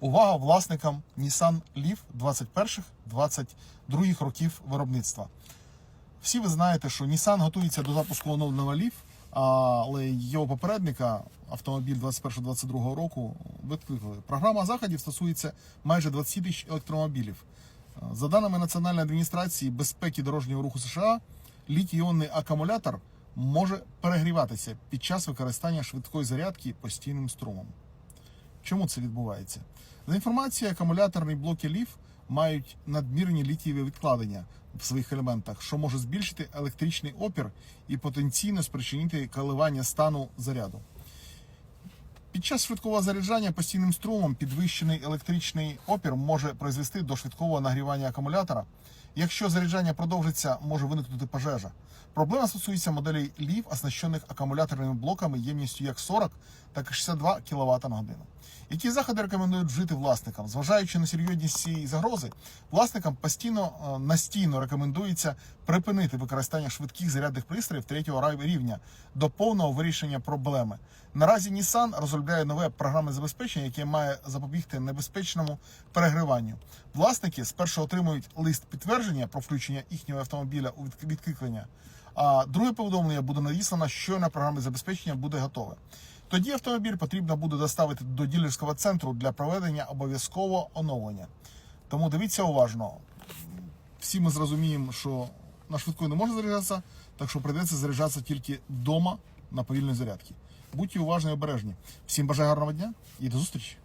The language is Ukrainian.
Увага власникам Nissan Leaf 21-22 років виробництва. Всі ви знаєте, що Nissan готується до запуску оновленого Leaf, але його попередника, автомобіль 21-22 року, відкликали. Програма заходів стосується майже 20 тисяч електромобілів. За даними Національної адміністрації безпеки дорожнього руху США, літій-іонний акумулятор може перегріватися під час використання швидкої зарядки постійним струмом. Чому це відбувається? За інформацією, акумуляторні блоки ліф мають надмірні літієві відкладення в своїх елементах, що може збільшити електричний опір і потенційно спричинити коливання стану заряду. Під час швидкого заряджання постійним струмом підвищений електричний опір може призвести до швидкого нагрівання акумулятора. Якщо заряджання продовжиться, може виникнути пожежа. Проблема стосується моделей LIV, оснащених акумуляторними блоками ємністю як 40, так і 62 кВт на годину. Які заходи рекомендують вжити власникам? Зважаючи на серйозність цієї загрози, власникам постійно е, настійно рекомендується припинити використання швидких зарядних пристроїв третього рівня до повного вирішення проблеми. Наразі Nissan розробляє нове програмне забезпечення, яке має запобігти небезпечному перегріванню. Власники спершу отримують лист підтвердження про включення їхнього автомобіля у відк- відкликання. А друге повідомлення буде надіслано, щойно програмне забезпечення буде готове. Тоді автомобіль потрібно буде доставити до ділерського центру для проведення обов'язкового оновлення. Тому дивіться уважно. Всі ми зрозуміємо, що на швидкої не можна заряджатися, так що прийдеться заряджатися тільки вдома на повільній зарядці. Будьте уважні і обережні. Всім бажаю гарного дня і до зустрічі!